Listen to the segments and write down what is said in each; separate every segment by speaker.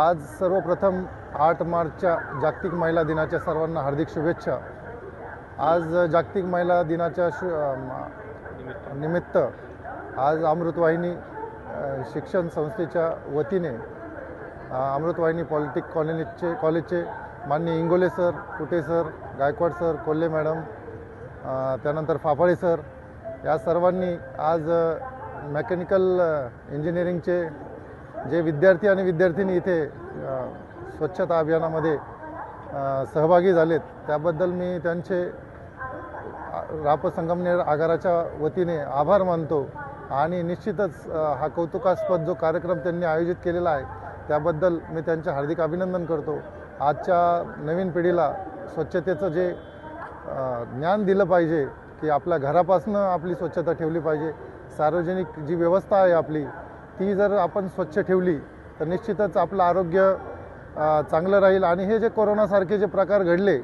Speaker 1: आज सर्वप्रथम आठ मार्चच्या जागतिक महिला दिनाच्या सर्वांना हार्दिक शुभेच्छा. आज जागतिक महिला दिनाच्या शु निमित्त आज अमृतवाहिनी शिक्षण संस्थेच्या वतीने अमृतवाहिनी पॉलिटिक कॉलनीचे कॉलेजचे माननीय Ingole sir Kute sir Gaikwad sir Kolhe madam त्यानंतर फाफाळे सर या सर्वांनी आज मेकॅनिकल इंजिनिअरिंगचे जे विद्यार्थी आणि विद्यार्थिनी इथे स्वच्छता अभियानामध्ये सहभागी झालेत त्याबद्दल मी त्यांचे राप संगमनेर आगाराच्या वतीने आभार मानतो. आणि निश्चितच हा कौतुकास्पद जो कार्यक्रम त्यांनी आयोजित केलेला आहे त्याबद्दल मी त्यांचे हार्दिक अभिनंदन करतो. आजच्या नवीन पिढीला स्वच्छतेचं जे ज्ञान दिलं पाहिजे की आपल्या घरापासनं आपली स्वच्छता ठेवली पाहिजे. सार्वजनिक जी व्यवस्था आहे आपली ती जर आपण स्वच्छ ठेवली तर निश्चितच आपलं आरोग्य चांगलं राहील. आणि हे जे कोरोनासारखे जे प्रकार घडले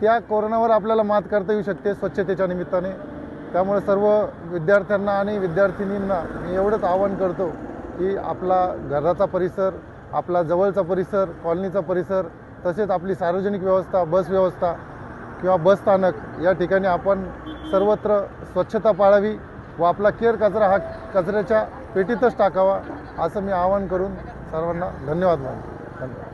Speaker 1: त्या कोरोनावर आपल्याला मात करता येऊ शकते स्वच्छतेच्या निमित्ताने. त्यामुळे सर्व विद्यार्थ्यांना आणि विद्यार्थिनींना मी एवढंच आवाहन करतो की आपला घराचा परिसर आपला जवळचा परिसर कॉलनीचा परिसर तसेच आपली सार्वजनिक व्यवस्था बस व्यवस्था किंवा बस स्थानक या ठिकाणी आपण सर्वत्र स्वच्छता पाळावी. व आपला केअर कचरा हा कचऱ्याच्या पेटीतच टाकावा असं मी आवाहन करून सर्वांना धन्यवाद मानतो. धन्यवाद.